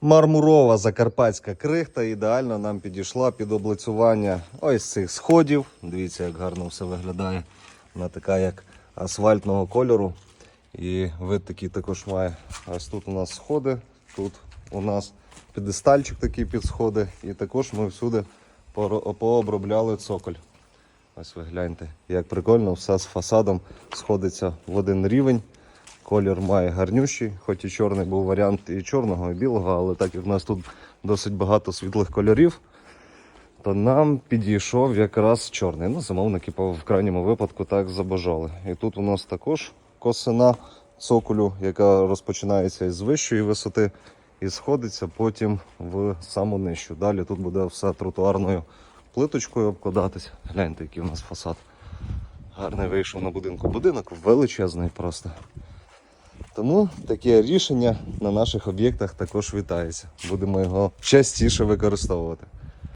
Мармурова закарпатська крихта ідеально нам підійшла під облицювання ось цих сходів. Дивіться, як гарно все виглядає. Вона така як асфальтного кольору. І вид такий також має. Ось тут у нас сходи, тут у нас підестальчик такий під сходи. І також ми всюди пообробляли цоколь. Ось ви гляньте, як прикольно, все з фасадом сходиться в один рівень. Колір має гарнющий, хоч і чорний був варіант і чорного, і білого, але так як в нас тут досить багато світлих кольорів, то нам підійшов якраз чорний. Ну, замовники в крайньому випадку так забажали. І тут у нас також косина цоколю, яка розпочинається із вищої висоти і сходиться потім в саму нижчу. Далі тут буде все тротуарною плиточкою обкладатися. Гляньте, який у нас фасад. Гарний вийшов на будинку. Будинок величезний просто. Тому таке рішення на наших об'єктах також вітається. Будемо його частіше використовувати.